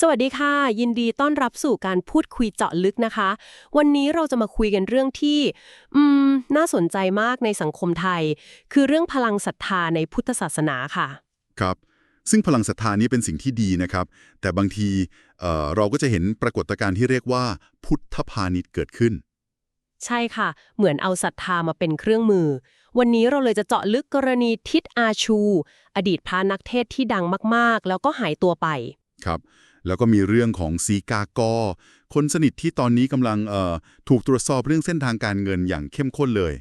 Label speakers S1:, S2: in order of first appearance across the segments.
S1: สวัสดีค่ะ ยินดีต้อนรับสู่การพูดคุยเจาะลึกนะคะ วันนี้เราจะมาคุยกันเรื่องที่อืมน่าสนใจมากในสังคมไทย คือเรื่องพลังศรัทธาในพุทธศาสนาค่ะ
S2: ครับ ซึ่งพลังศรัทธานี้เป็นสิ่งที่ดีนะครับ แต่บางทีเอ่อเราก็จะเห็นปรากฏการณ์ที่เรียกว่า พุทธพาณิชย์เกิดขึ้น
S1: ใช่ค่ะ เหมือนเอาศรัทธามาเป็นเครื่องมือ วันนี้เราเลยจะเจาะลึกกรณีทิดอาชู อดีตพระนักเทศน์ที่ดังมากๆ แล้วก็หายตัวไป
S2: ครับ แล้วก็มีเรื่องของสีกากอ คนสนิทที่ตอนนี้กำลังเอ่อถูกตรวจสอบเรื่องเส้นทางการเงินอย่างเข้มข้นเลย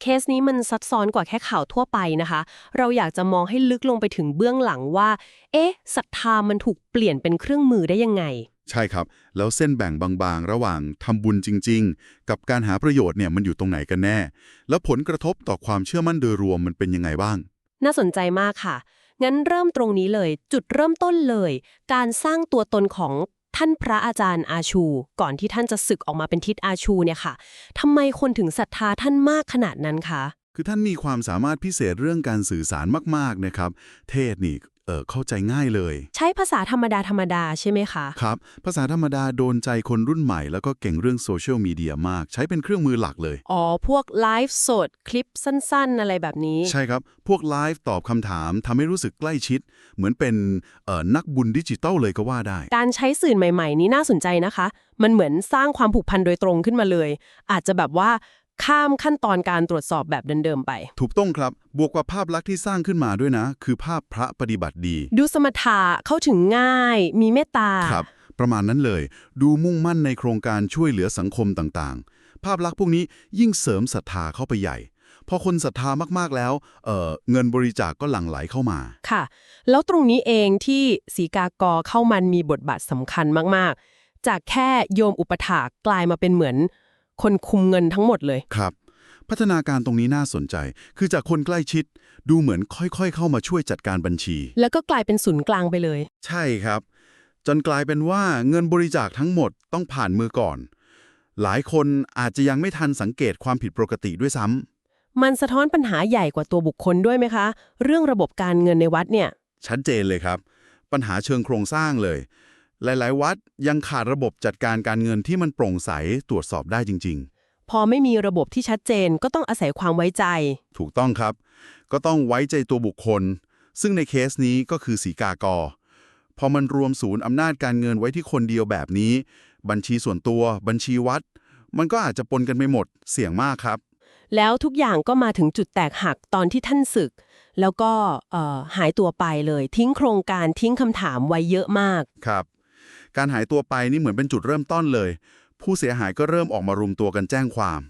S1: เคสนี้มันซับซ้อนกว่าแค่ข่าวทั่วไปนะคะ เราอยากจะมองให้ลึกลงไปถึงเบื้องหลังว่า เอ๊ะ ศรัทธามันถูกเปลี่ยนเป็นเครื่องมือได้ยังไง
S2: ใช่ครับ แล้วเส้นแบ่งบางๆ ระหว่างทำบุญจริง ๆ กับการหาประโยชน์เนี่ยมันอยู่ตรงไหนกันแน่ แล้วผลกระทบต่อความเชื่อมั่นโดยรวมมันเป็นยังไงบ้าง
S1: น่าสนใจมากค่ะ งั้นเริ่มตรงนี้เลย จุดเริ่มต้นเลย การสร้างตัวตนของท่านพระอาจารย์อาชู ก่อนที่ท่านจะศึกออกมาเป็นทิศอาชูเนี่ยค่ะทำไมคนถึงศรัทธาท่านมากขนาดนั้นคะ
S2: คือท่านมีความสามารถพิเศษเรื่องการสื่อสารมาก ๆ นะครับ เทศนี่ ออเข้าใจง่ายเลย
S1: ใช้ภาษาธรรมดาธรรมดาใช่ไหมคะ
S2: ครับ ภาษาธรรมดาโดนใจคนรุ่นใหม่ แล้วก็เก่งเรื่องโซเชียลมีเดียมาก ใช้เป็นเครื่องมือหลักเลย
S1: อ๋อ พวกไลฟ์สด คลิปสั้นๆ อะไรแบบนี้
S2: ใช่ครับ พวกไลฟ์ตอบคำถามทำให้รู้สึกใกล้ชิด เหมือนเป็นเอ่อนักบุญดิจิตอลเลยก็ว่าได้
S1: การใช้สื่อใหม่ ๆ นี้น่าสนใจนะคะ มันเหมือนสร้างความผูกพันโดยตรงขึ้นมาเลย อาจจะแบบว่า ข้ามขั้นตอนการตรวจสอบแบบเดิมๆไป
S2: ถูกต้องครับ บวกกับภาพลักษณ์ที่สร้างขึ้นมาด้วยนะ คือภาพพระปฏิบัติดี
S1: ดูสมถะเข้าถึงง่าย มีเมตตา
S2: ครับ ประมาณนั้นเลย ดูมุ่งมั่นในโครงการช่วยเหลือสังคมต่างๆ ภาพลักษณ์พวกนี้ยิ่งเสริมศรัทธาเข้าไปใหญ่ พอคนศรัทธามากๆแล้วเอ่อเงินบริจาคกก็หลั่งไหลเข้ามา
S1: ค่ะ แล้วตรงนี้เองที่สีกากอเข้ามันมีบทบาทสำคัญมากๆ จากแค่โยมอุปถากกลายมาเป็นเหมือน คนคุมเงินทั้งหมดเลย
S2: ครับ พัฒนาการตรงนี้น่าสนใจ คือจากคนใกล้ชิดดูเหมือนค่อยๆ เข้ามาช่วยจัดการบัญชี
S1: แล้วก็กลายเป็นศูนย์กลางไปเลย
S2: ใช่ครับ จนกลายเป็นว่าเงินบริจาคทั้งหมดต้องผ่านมือก่อน หลายคนอาจจะยังไม่ทันสังเกตความผิดปกติด้วยซ้ำ
S1: มันสะท้อนปัญหาใหญ่กว่าตัวบุคคลด้วยไหมคะ เรื่องระบบการเงินในวัดเนี่ย
S2: ชัดเจนเลยครับ ปัญหาเชิงโครงสร้างเลย หลายๆ วัดยังขาดระบบจัดการการเงินที่มันโปร่งใสตรวจสอบได้จริง
S1: พอไม่มีระบบที่ชัดเจนก็ต้องอาศัยความไว้ใจ
S2: ๆ ถูกต้องครับ ก็ต้องไว้ใจตัวบุคคล ซึ่งในเคสนี้ก็คือสีกากอ พอมันรวมศูนย์อำนาจการเงินไว้ที่คนเดียวแบบนี้ บัญชีส่วนตัว บัญชีวัด มันก็อาจจะปนกันไปหมด เสี่ยงมากครับ
S1: แล้วทุกอย่างก็มาถึงจุดแตกหักตอนที่ท่านศึก แล้วก็เอ่อหายตัวไปเลย ทิ้งโครงการทิ้งคำถามไว้เยอะมาก
S2: ครับ การหายตัวไปนี่เหมือนเป็นจุดเริ่มต้นเลย ผู้เสียหายก็เริ่มออกมารุมตัวกันแจ้งความ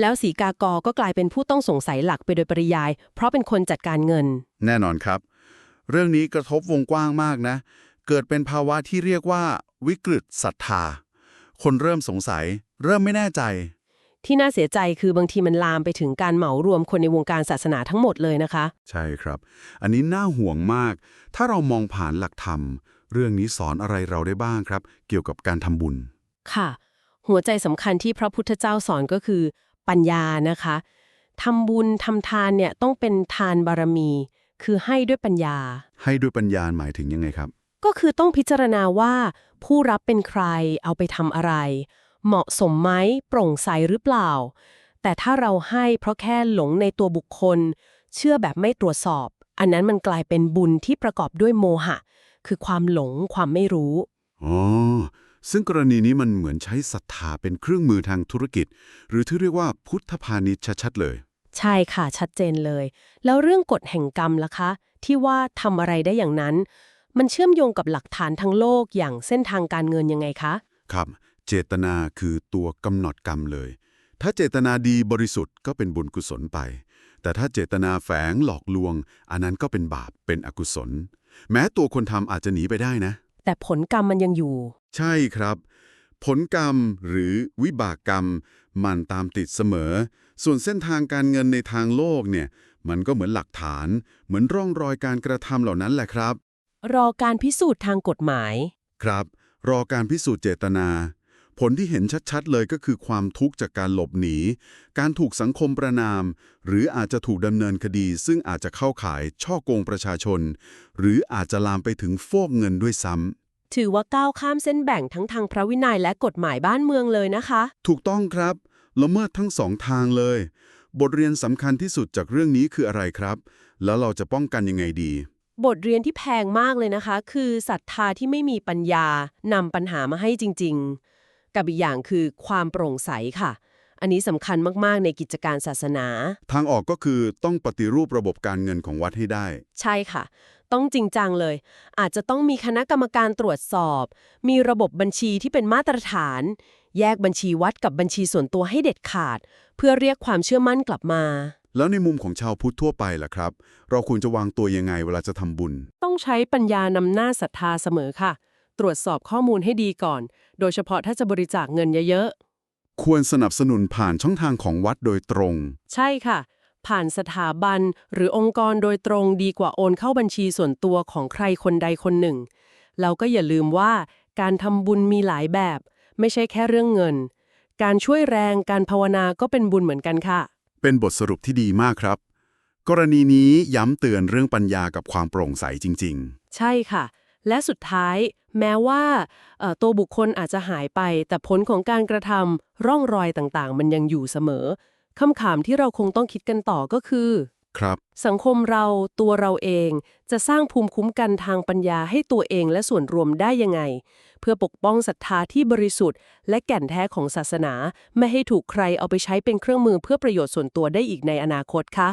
S1: แล้วสีกากอก็กลายเป็นผู้ต้องสงสัยหลักไปโดยปริยาย เพราะเป็นคนจัดการเงิน
S2: แน่นอนครับ เรื่องนี้กระทบวงกว้างมากนะ เกิดเป็นภาวะที่เรียกว่า วิกฤตศรัทธา คนเริ่มสงสัย เริ่มไม่แน่ใจ
S1: ที่น่าเสียใจคือบางทีมันลามไปถึงการเหมารวมคนในวงการศาสนาทั้งหมดเลยนะคะ
S2: ใช่ครับ อันนี้น่าห่วงมาก ถ้าเรามองผ่านหลักธรรม เรื่องนี้สอนอะไรเราได้บ้างครับ เกี่ยวกับการทำบุญ
S1: ค่ะ หัวใจสำคัญที่พระพุทธเจ้าสอนก็คือ ปัญญานะคะทำบุญทำทานเนี่ยต้องเป็นทานบารมี คือให้ด้วยปัญญา
S2: ให้ด้วยปัญญาหมายถึงยังไงครับ
S1: ก็คือต้องพิจารณาว่า ผู้รับเป็นใครเอาไปทำอะไร เหมาะสมไหมโปร่งใสหรือเปล่า แต่ถ้าเราให้เพราะแค่หลงในตัวบุคคล เชื่อแบบไม่ตรวจสอบ อันนั้นมันกลายเป็นบุญที่ประกอบด้วยโมหะ คือความหลงความไม่รู้
S2: อ๋อซึ่งกรณีนี้มันเหมือนใช้ศรัทธาเป็นเครื่องมือทางธุรกิจ หรือที่เรียกว่าพุทธพาณิชย์ชัดๆเลย
S1: ใช่ค่ะชัดเจนเลย แล้วเรื่องกฎแห่งกรรมล่ะคะ ที่ว่าทำอะไรได้อย่างนั้น มันเชื่อมโยงกับหลักฐานทั้งโลกอย่างเส้นทางการเงินยังไงคะ
S2: ครับ เจตนาคือตัวกำหนดกรรมเลย ถ้าเจตนาดีบริสุทธิ์ก็เป็นบุญกุศลไป แต่ถ้าเจตนาแฝงหลอกลวง อันนั้นก็เป็นบาปเป็นอกุศล แม้ตัวคนทำอาจจะหนีไปได้นะ
S1: แต่ผลกรรมมันยังอยู่
S2: ใช่ครับ ผลกรรมหรือวิบากกรรม มันตามติดเสมอ ส่วนเส้นทางการเงินในทางโลกเนี่ย มันก็เหมือนหลักฐาน เหมือนร่องรอยการกระทำเหล่านั้นแหละครับ
S1: รอการพิสูจน์ทางกฎหมาย
S2: ครับ รอการพิสูจน์เจตนา ผลที่เห็นชัดๆ เลยก็คือความทุกข์จากการหลบหนี การถูกสังคมประนาม หรืออาจจะถูกดำเนินคดี ซึ่งอาจจะเข้าข่ายช่อโกงประชาชน หรืออาจจะลามไปถึงฟอกเงินด้วยซ้
S1: ถือว่าก้าวข้ามเส้นแบ่งทั้งทางพระวินัยและกฎหมายบ้านเมืองเลยนะคะ
S2: ถูกต้องครับละเมิดทั้งสองทางเลย บทเรียนสำคัญที่สุดจากเรื่องนี้คืออะไรครับ แล้วเราจะป้องกันยังไงดี
S1: บทเรียนที่แพงมากเลยนะคะ คือศรัทธาที่ไม่มีปัญญานำปัญหามาให้จริง ๆ กับอีกอย่างคือความโปร่งใสค่ะ อันนี้สำคัญมาก ๆ ในกิจการศาสนา
S2: ทางออกก็คือต้องปฏิรูประบบการเงินของวัดให้ได้
S1: ใช่ค่ะ ต้องจริงจังเลย อาจจะต้องมีคณะกรรมการตรวจสอบ มีระบบบัญชีที่เป็นมาตรฐาน แยกบัญชีวัดกับบัญชีส่วนตัวให้เด็ดขาด เพื่อเรียกความเชื่อมั่นกลับมา
S2: แล้วในมุมของชาวพุทธทั่วไปล่ะครับ เราควรจะวางตัวยังไงเวลาจะทำบุญ
S1: ต้องใช้ปัญญานำหน้าศรัทธาเสมอค่ะ ตรวจสอบข้อมูลให้ดีก่อน โดยเฉพาะถ้าจะบริจาคเงินเยอะ
S2: ควรสนับสนุนผ่านช่องทางของวัดโดยตรง
S1: ๆใช่ค่ะ ผ่านสถาบันหรือองค์กรโดยตรงดีกว่าโอนเข้าบัญชีส่วนตัวของใครคนใดคนหนึ่ง เราก็อย่าลืมว่าการทำบุญมีหลายแบบ ไม่ใช่แค่เรื่องเงิน การช่วยแรงการภาวนาก็เป็นบุญเหมือนกันค่ะ
S2: เป็นบทสรุปที่ดีมากครับ กรณีนี้ย้ำเตือนเรื่องปัญญากับความโปร่งใสจริง
S1: ใช่ค่ะ และสุดท้าย แม้ว่าเอ่อตัวบุคคลอาจจะหายไป แต่ผลของการกระทำร่องรอยต่างๆ มันยังอยู่เสมอคำถามที่เราคงต้องคิดกันต่อก็คือ
S2: ๆครับ
S1: สังคมเราตัวเราเองจะสร้างภูมิคุ้มกันทางปัญญาให้ตัวเองและส่วนรวมได้ยังไง เพื่อปกป้องศรัทธาที่บริสุทธิ์ และแก่นแท้ของศาสนา ไม่ให้ถูกใครเอาไปใช้เป็นเครื่องมือเพื่อประโยชน์ส่วนตัวได้อีกในอนาคตคะ